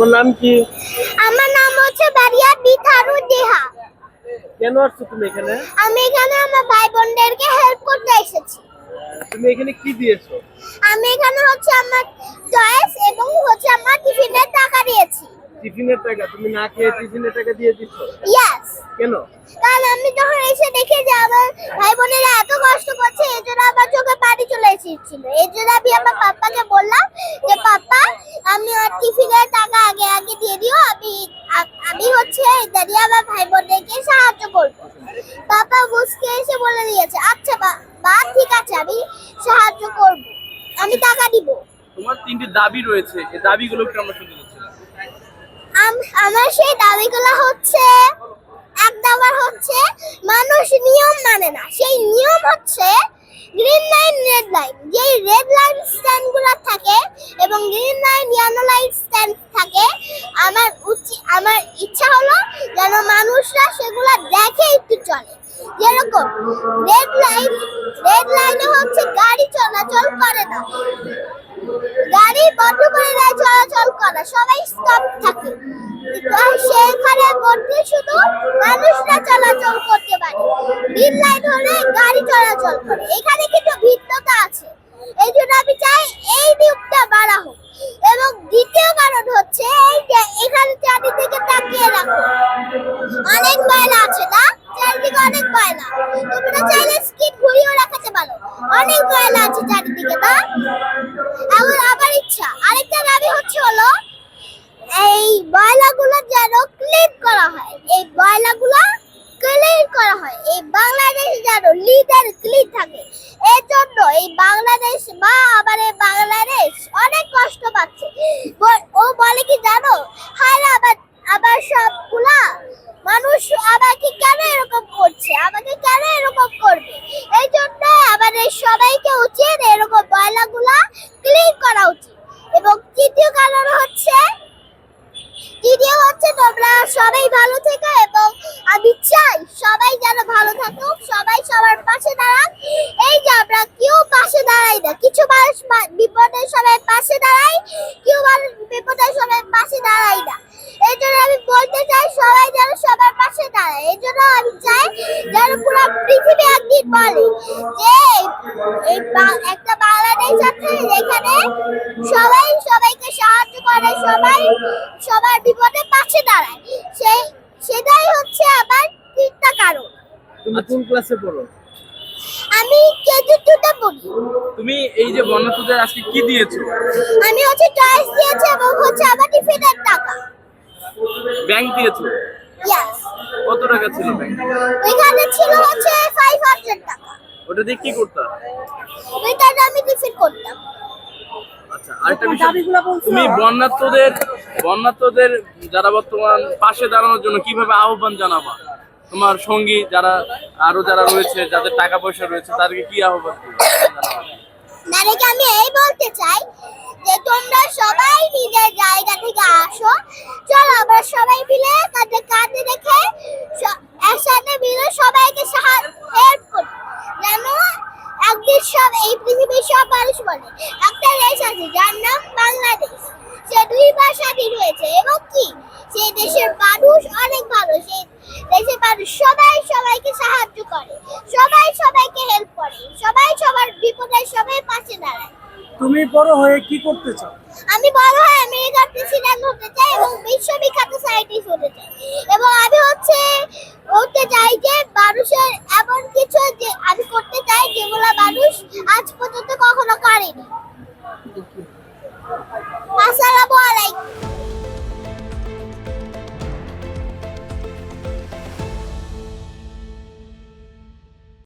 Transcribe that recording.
তোমার নাম কি? আমার নাম হচ্ছে বারিয়া বিথারু দেহা। কেন আসছো তুমি এখানে? আমি এখানে আমার ভাই বোনদেরকে হেল্প করতে এসেছি। তুমি এখানে কি দিয়েছ? আমি এখানে হচ্ছে আমার চয়েস এবং হচ্ছে আমার টিফিনের টাকা দিয়েছি। টিফিনের টাকা তুমি না খেয়ে টিফিনের টাকা দিয়ে দিচ্ছ ইয়েস কেন? কারণ আমি যখন এসে দেখে যে আমার ভাই বোনেরা এত কষ্ট করছে এই জন্য আমার চোখে পানি চলে এসেছিল। এই জন্য আমি আমার পাপ্পাকে বললাম যে পাপ্পা আমি আর টিফিনের আগে আগে দিয়ে দিও আমি আমি হচ্ছে দাঁড়িয়ে আমার ভাই বোনদেরকে সাহায্য করব। পাপা মুসকে এসে বলে দিয়েছে আচ্ছা বা বা ঠিক আছে আমি সাহায্য করব আমি টাকা দিব। তোমার তিনটি দাবি রয়েছে এই দাবিগুলো একটু আমরা শুনতে চাচ্ছিলাম আম- আমার সেই দাবিগুলো হচ্ছে এক নাম্বার হচ্ছে মানুষ নিয়ম মানে না সেই নিয়ম হচ্ছে গ্রিন লাইন রেড লাইন যেই রেড লাইন স্ট্যান্ডগুলো থাকে এবং green line yellow line stand থাকে, আমার উচিত আমার ইচ্ছা হলো যেন মানুষরা সেগুলো দেখে একটু চলে। যেরকম রেড লাইন রেড লাইনে হচ্ছে গাড়ি চলাচল করে না। গাড়ি বন্ধ করে দেয়, চলাচল করা। সবাই স্টপ থাকে। সেখানে মধ্যে শুধু মানুষরা চলাচল করতে পারে। গ্রিন লাইট হলে গাড়ি চলাচল করে। এখানে কিন্তু ভিন্নতা আছে। এই জন্য আমি চাই এই নিয়মটা বাড়া হোক। এবং দ্বিতীয় কারণ হচ্ছে এই যে এখানে চারিদিকে তাকিয়ে রাখো। অনেক ময়লা আছে না? চারিদিকে অনেক ময়লা তোমরা চাইলে স্কিন ঘুরিয়েও রাখাতে পারো। অনেক ময়লা আছে চারিদিকে, না? এখন আমার ইচ্ছা। আরেকটা দাবি হচ্ছে হলো, এই ময়লাগুলো যেন ক্লিন করা হয়। এই ময়লাগুলো ক্লিন করা হয়। এই বাংলাদেশ যেন লিডার ক্লিন থাকে। এর জন্য এই বাংলাদেশ বা আবার এই বাংলাদেশ অনেক কষ্ট পাচ্ছে। ও বলে কি জানো? হায় আবার আবার সবগুলা মানুষ আমাকে কেন এরকম করছে? আমাকে কেন এরকম করবে? এই জন্য আমাদের সবাইকে উচিত এরকম ময়লাগুলা ক্লিন করা উচিত। এবং তৃতীয় কারণ হচ্ছে, তৃতীয় হচ্ছে তোমরা সবাই ভালো থেকো এবং আমি চাই থাকুক, সবাই সবার পাশে দাঁড়াক। এই যে আমরা কেউ পাশে দাঁড়াই না। কিছু মানুষ বিপদের সময় পাশে দাঁড়াই কেউ মানুষ বিপদের সময় পাশে দাঁড়াই না। এই জন্য আমি বলতে চাই, সবাই যেন সবার পাশে দাঁড়ায়। এই জন্য আমি চাই যেন পুরো পৃথিবী একদিন বলে যে, এই একটা বাংলাদেশ আছে যেখানে সবাই সবাইকে সাহায্য করে, সবাই সবার বিপদে পাশে দাঁড়ায়। সেই সেটাই হচ্ছে আমার তিনটা কারণ। তুমি কোন ক্লাসে পড়ো? আমি কেজি টুতে পড়ি। তুমি এই যে বন্যাতুদের আজকে কি দিয়েছ? আমি হচ্ছে চয়েস দিয়েছি এবং হচ্ছে আমার টিফিনের টাকা। ব্যাংক দিয়েছ? ইয়াস কত টাকা ছিল ব্যাংক ওইখানে ছিল হচ্ছে ফাইভ হান্ড্রেড টাকা। ওটা দিয়ে কি করতে ওইটাতে আমি টিফিন করতাম। আচ্ছা আরেকটা বিষয়। তুমি বন্যাত্মদের বন্যাত্মদের যারা বর্তমান পাশে দাঁড়ানোর জন্য কীভাবে আহ্বান জানাবা? তোমার সঙ্গী যারা, আরও যারা রয়েছে, যাদের টাকা পয়সা রয়েছে, তাদেরকে কি আহ্বান? তাদেরকে আমি এই বলতে চাই যে তোমরা সবাই নিজের জায়গা থেকে আসো। চলো আমরা সবাই মিলে কাঁধে কাঁধে রেখে একসাথে মিলে সবাইকে হেল্প করি। যেন একদিন সব এই পৃথিবীর সব মানুষ বলে, একটা দেশ আছে যার নাম বাংলাদেশ। সে দুই ভাষাতেই রয়েছে এবং কি? সেই দেশের মানুষ অনেক ভালো সেই দেশের মানুষ সবাই সবাইকে সাহায্য করে সবাই সবাইকে হেল্প করে সবাই সবার বিপদে সবাই পাশে দাঁড়ায়। তুমি বড় হয়ে কি করতে চাও? আমি বড় হয়ে আমেরিকার প্রেসিডেন্ট হতে চাই এবং বিশ্ববিখ্যাত সাইন্টিস্ট হতে চাই। এবং আমি হচ্ছে হতে চাই যে মানুষের এমন কিছু যে আমি করতে চাই যেগুলো মানুষ আজ পর্যন্ত কখনো করেনি।